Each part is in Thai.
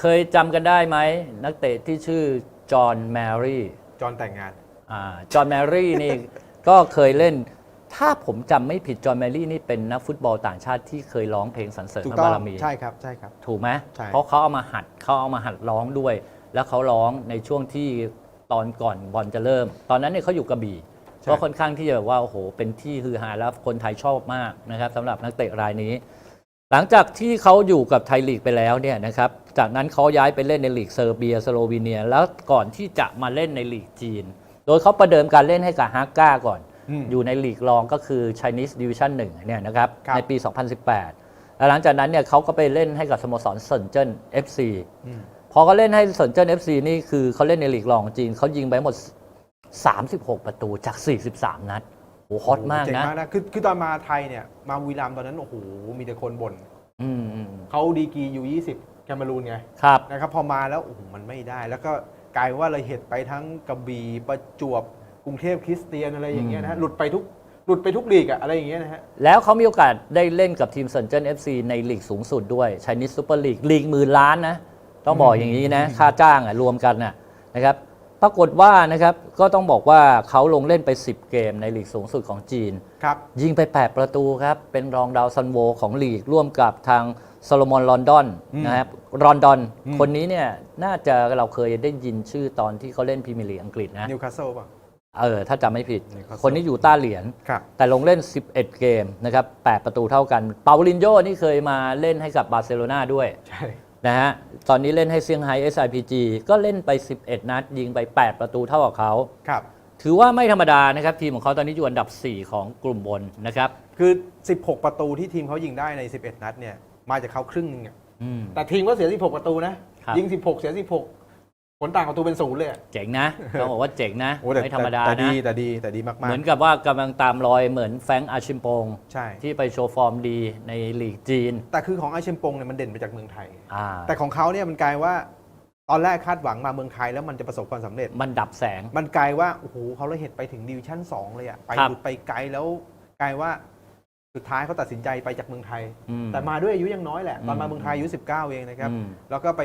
เคยจำกันได้ไหม นักเตะที่ชื่อจอห์นแมรี่จอห์นแต่งงาน อ่าจอห์นแมรี่นี่ ก็เคยเล่น ถ้าผมจำไม่ผิดจอห์นแมรี่นี่เป็นนักฟุตบอลต่างชาติที่เคยร้องเพลงสรรเสริญถูพกระต้องบารมี ใช่ครับใช่ครับ ถูกไหมใช่ เพราะเขาเอามาหัดเขาเอามาหัดร้องด้วย แล้วเขาร้องในช่วงที่ตอนก่อนบอลจะเริ่ม ตอนนั้นเนี่ยเขาอยู่กระบี่ก็ค่อนข้างที่จะแบบว่าโอ้โหเป็นที่ฮือฮาแล้วคนไทยชอบมากนะครับสำหรับนักเตะรายนี้ หลังจากที่เขาอยู่กับไทยลีกไปแล้วเนี่ยนะครับจากนั้นเขาย้ายไปเล่นในลีกเซอร์เบียสโลวีเนีย แล้วก่อนที่จะมาเล่นในลีกจีน โดยเขาประเดิมการเล่นให้กับฮาก้าก่อนอืมอยู่ในลีกรองก็คือ Chinese Division 1เนี่ยนะครับครับในปี 2018 แล้วหลังจากนั้นเนี่ยเขาก็ไปเล่นให้กับสโมสรเซินเจิ้น FC อืมพอเขาเล่นให้เซินเจิ้น FC นี่คือเขาเล่นในลีกรองจีนเขายิงไปหมด 36 ประตูจาก 43 นัด โอ้โหฮอตมากเจ๋งนะมากนะคือคือตอนมาไทยเนี่ยมาวีรามย์ตอนนั้นโอ้โหมีแต่คนบ่นอืมอืมเขาดีกรีอยู่ 20 แคมารูนไงครับ นะครับพอมาแล้วโอ้โหมันไม่ได้ แล้วก็กลายว่าเราเห็ดไปทั้งกระบี่ประจวบกรุงเทพคริสเตียนอะไรอย่างเงี้ยนะฮะหลุดไปทุกหลุดไปทุกลีกอะอะไรอย่างเงี้ยนะฮะ แล้วเขามีโอกาสได้เล่นกับทีมเซินเจิ้น FC ในลีกสูงสุดด้วย Chinese Super League ลีกหมื่นล้านนะ ต้องบอกอย่างนี้นะ ค่าจ้างอะรวมกันนะนะครับ ปรากฏว่านะครับก็ต้องบอกว่าเขาลงเล่นไป 10 เกมในลีกสูงสุดของจีน ครับ ยิงไป 8 ประตูครับ เป็นรองดาวซันโวของลีกร่วมกับทางโซโลมอนลอนดอนอืมนะครับรอนดอน อืม คนนี้เนี่ยน่าจะเราเคยได้ยินชื่อตอนที่เขาเล่นพรีเมียร์ลีกอังกฤษนะ นิวคาสเซิลป่ะ เออ ถ้าจำไม่ผิด Newcastle คนนี้อยู่ต้าเหรียญ ครับ แต่ลงเล่น 11 เกมนะครับ 8 ประตูเท่ากัน เปาลินโยนี่เคยมาเล่นให้กับบาร์เซโลนาด้วย ใช่ นะฮะ ตอนนี้เล่นให้เซี่ยงไฮ้ SIPG ก็เล่นไป 11 นัด ยิงไป 8 ประตูเท่ากับเขาครับ ถือว่าไม่ธรรมดานะครับ ทีมของเขาตอนนี้อยู่อันดับ 4 ของกลุ่มบนนะครับ คือ 16 ประตูที่ทีมเขายิงได้ใน 11 นัดเนี่ย มาจากเขาครึ่งหนึงอะอืมแต่ทีมก็เสีย 16 ประตูนะ ครับ ยิง 16 เสีย 16 ผลต่างประตูเป็นศูนย์เลยอะเจ๋งนะต้องบอกว่าเจ๋งนะโอ้แต่ไม่ธรรมดาแต่นะดีแต่ดีแต่ดีมากเหมือนกับว่ากำลังตามรอยเหมือนแฟรงค์อาชิมโปงๆใช่ ที่ไปโชว์ฟอร์มดีในลีกจีนแต่คือของอาเชมปงเนี่ยมันเด่นมาจากเมืองไทย อ่าแต่ของเขาเนี่ยมันกลายว่า ตอนแรกคาดหวังมาเมืองไทยแล้วมันจะประสบความสำเร็จ มันดับแสง มันกลายว่าโอ้โหเขาเลยเห็นไปถึงดิวิชั่น2เลยอะไปครับ หลุดไปไกลแล้วกลายว่า สุดท้ายเขาตัดสินใจไปจากเมืองไทยอืมแต่มาด้วยอายุยังน้อยแหละ ตอนมาอืมเมืองไทยอายุ 19 เองนะครับอืมแล้วก็ไป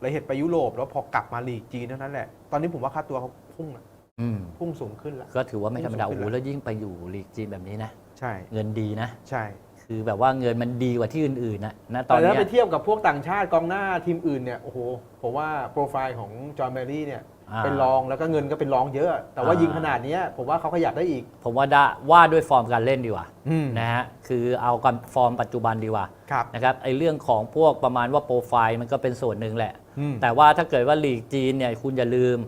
เลยเห็นไปยุโรป แล้วพอกลับมาลีกจีนเท่านั้นแหละ ตอนนี้ผมว่าค่าตัวเขาพุ่งอะอืมพุ่งสูงขึ้นแล้ว ก็ถือว่าไม่ธรรมดาสูโอ้งโหขึ้นแล้วยิ่งไปอยู่ลีกจีนแบบนี้นะ ใช่ เงินดีนะ ใช่ คือแบบว่าเงินมันดีกว่าที่อื่นๆนะนะตอแต่นถ้าเนี้ยไปเทียบกับพวกต่างชาติกองหน้าทีมอื่นเนี่ย โอ้โห ผมว่าโปรไฟล์ของจอห์นแมรี่เนี่ยอ่า เป็นรองแล้วก็เงินก็เป็นรองเยอะ แต่ว่าอ่ายิยิงขนาดเนี้ยผมว่าเขาขยับได้อีก ผมว่าได้ว่าด้วยฟอร์มการเล่นดีกว่าอืมนะฮะคือเอากันฟอร์มปัจจุบันดีกว่าครับนะครับไอเรื่องของพวกประมาณว่าโปรไฟล์มันก็เป็นส่วนหนึ่งแหละอืมแต่ว่าถ้าเกิดว่าลีกจีนเนี่ยคุณอย่าลืม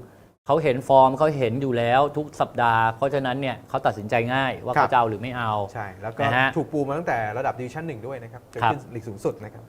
เขาเห็นฟอร์มเขาเห็นอยู่แล้วทุกสัปดาห์ เพราะฉะนั้นเนี่ยเขาตัดสินใจง่ายว่าครับเขาจะเอาหรือไม่เอาใช่แล้วก็นะฮะถูกปูมาตั้งแต่ระดับดิวิชั่นหนึ่งด้วยนะครับจนครับขึ้นลีกสูงสุดนะครับ